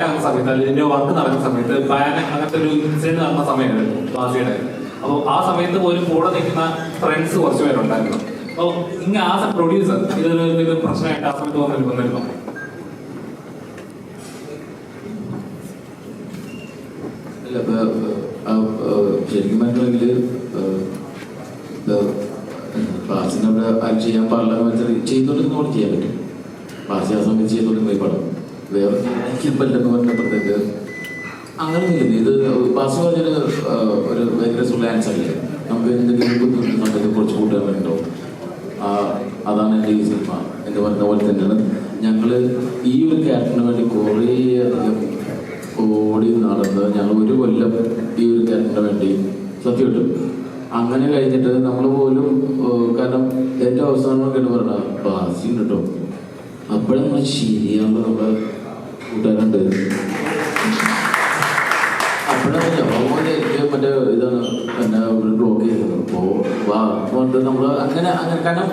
നടക്കുന്ന സമയത്ത് അല്ലെങ്കിൽ എന്റെ വർക്ക് നടക്കുന്ന സമയത്ത് ബാൻ അങ്ങനത്തെ ഒരു ഇൻസിഡന്റ് നടന്ന സമയമായിരുന്നു ബാസിയുടെ. അപ്പോൾ ആ സമയത്ത് പോലും കൂടെ നിൽക്കുന്ന ഫ്രണ്ട്സ് കുറച്ച് പേരുണ്ടായിരുന്നു. അപ്പോൾ ഇങ്ങനെ ആ പ്രൊഡ്യൂസർ ഇതൊരു എന്തെങ്കിലും പ്രശ്നമായിട്ട് ആ സമയത്ത് വന്നിട്ട് വന്നിരുന്നു. ശരിക്കും പറഞ്ഞിട്ടുണ്ടെങ്കിൽ ക്ലാസ്സിനവിടെ അത് ചെയ്യാൻ പാടില്ല എന്ന് വെച്ചാൽ ചെയ്യാൻ പറ്റും. ക്ലാസ് ആ സമയത്ത് ചെയ്തോണ്ടിരുന്ന പോയി പടം വേറെ എനിക്ക് പറ്റില്ലെന്ന് പറഞ്ഞപ്പോഴത്തേക്ക് അങ്ങനെ ഇല്ല ഇത് ബാസ് ഒരു ഭയങ്കര സുള്ള ആൻസർ അല്ലേ? നമുക്ക് എന്തെങ്കിലും ബുദ്ധിമുട്ടുണ്ടെങ്കിൽ കുറച്ച് കൂട്ടുകാരുണ്ടോ അതാണ് എന്റെ ഈ സിനിമ എന്ന് പറഞ്ഞ പോലെ തന്നെയാണ്. ഞങ്ങൾ ഈ ഒരു ക്യാരക്ടറിന് വേണ്ടി കുറേ അധികം ഓടി നടന്ന് ഞങ്ങൾ ഒരു കൊല്ലം ഈ ഒരു ക്യാരക്ടറിന് വേണ്ടി സത്യം കിട്ടും അങ്ങനെ കഴിഞ്ഞിട്ട് നമ്മൾ പോലും കാരണം ഏറ്റവും അവസാനം കേട്ട് പറഞ്ഞ ബാസി കേട്ടോ. അപ്പോഴും നമ്മൾ ശരിയാകുമ്പോൾ നമ്മുടെ കൂട്ടുകാരുണ്ട്. അപ്പോഴാണ് ജവാബോനെ എനിക്ക് മറ്റേ ഇതാണ് ബ്ലോക്ക് ചെയ്തത്. അപ്പോൾ വാ നമ്മൾ അങ്ങനെ അങ്ങനെ കാരണം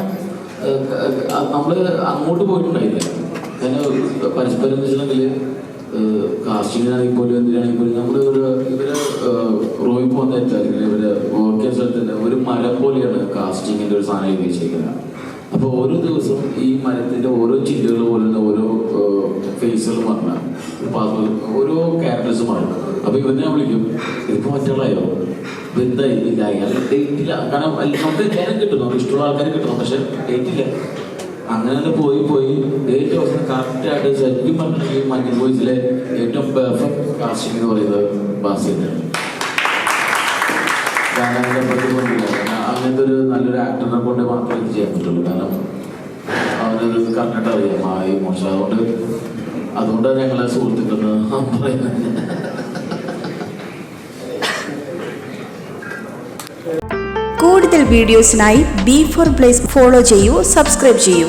നമ്മൾ അങ്ങോട്ട് പോയിട്ടുണ്ടായില്ല. കാരണം പരസ്പരം എന്ന് വെച്ചിട്ടുണ്ടെങ്കിൽ കാസ്റ്റിങ്ങിനാണെങ്കിൽ പോലും എന്തിനാണെങ്കിൽ പോലും നമ്മൾ ഒരു ഇവർ പോകുന്ന അല്ലെങ്കിൽ ഇവർ വർക്ക് സ്ഥലത്തിന്റെ ഒരു മരം പോലെയാണ് കാസ്റ്റിങ്ങിന്റെ ഒരു സാധനം ഉപയോഗിച്ചിരിക്കുന്നത്. അപ്പോൾ ഓരോ ദിവസം ഈ മരത്തിന്റെ ഓരോ ചില്ലുകൾ പോലുള്ള ഓരോ ഫേസുകൾ മാറണം ഓരോ ക്യാരക്ടേഴ്സ് മാറും അപ്പൊ ഇവനെ ഞാൻ വിളിക്കും ഇതിപ്പോൾ മറ്റുള്ളയോ എന്തായി ഇല്ല അയാൾ ഡേറ്റ് ഇല്ല. കാരണം നമുക്ക് എല്ലാവരും കിട്ടും നമുക്ക് ഇഷ്ടമുള്ള ആൾക്കാരെ കിട്ടണം പക്ഷെ ഡേറ്റില്ല അങ്ങനെ തന്നെ പോയി പോയി. ഏറ്റവും അവസാനം കറക്റ്റായിട്ട് ശരിക്കും പറഞ്ഞിട്ടുണ്ടെങ്കിൽ മഞ്ഞൾ ബോയ്സിലെ ഏറ്റവും പെർഫെക്റ്റ് കാസ്റ്റിംഗ് എന്ന് പറയുന്നത് ബാസി തന്നെയാണ് കാരണം അതിനെ പറ്റി പറഞ്ഞില്ല അങ്ങനത്തെ ഒരു നല്ലൊരു ആക്ടറിനെ കൊണ്ട് മാത്രമേ ചെയ്യാൻ പറ്റുള്ളൂ. കാരണം അവനൊരു കറക്റ്റായിട്ട് അറിയാം ആ ഇമോഷൻ അതുകൊണ്ട് അതുകൊണ്ടാണ് ഞങ്ങളെ സുഹൃത്തുക്കളെന്ന് കൂടുതൽ വീഡിയോസിനായി ബി ഫോർ പ്ലേസ് ഫോളോ ചെയ്യൂ സബ്സ്ക്രൈബ് ചെയ്യൂ.